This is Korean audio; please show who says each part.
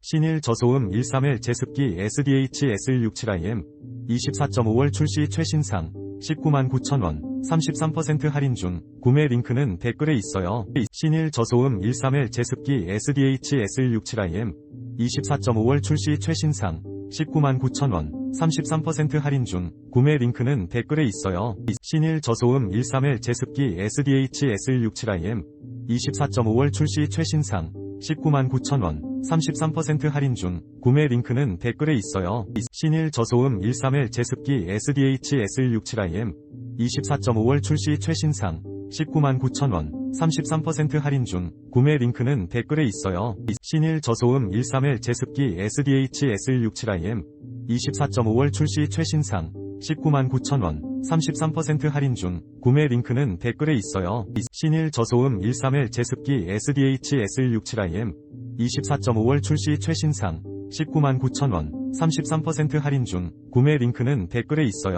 Speaker 1: 신일 저소음 131 제습기 SDH S167IM 24.5월 출시 최신상 19만 9천원 33% 할인 중 구매 링크는 댓글에 있어요. 신일 저소음 131 제습기 SDH S167IM 24.5월 출시 최신상 19만 9천원 33% 할인 중 구매 링크는 댓글에 있어요. 신일 저소음 131 제습기 SDH S167IM 24.5월 출시 최신상 19만 9천원 33% 할인 중 구매 링크는 댓글에 있어요. 신일 저소음 131 제습기 SDH S167IM 24.5월 출시 최신상 19만 9천원 33% 할인 중 구매 링크는 댓글에 있어요. 신일 저소음 131 제습기 SDH S167IM 24.5월 출시 최신상 19만 9천원 33% 할인 중 구매 링크는 댓글에 있어요. 신일 저소음 131 제습기 SDH S167IM 24.5월 출시 최신상 19만 9천원 33% 할인 중 구매 링크는 댓글에 있어요.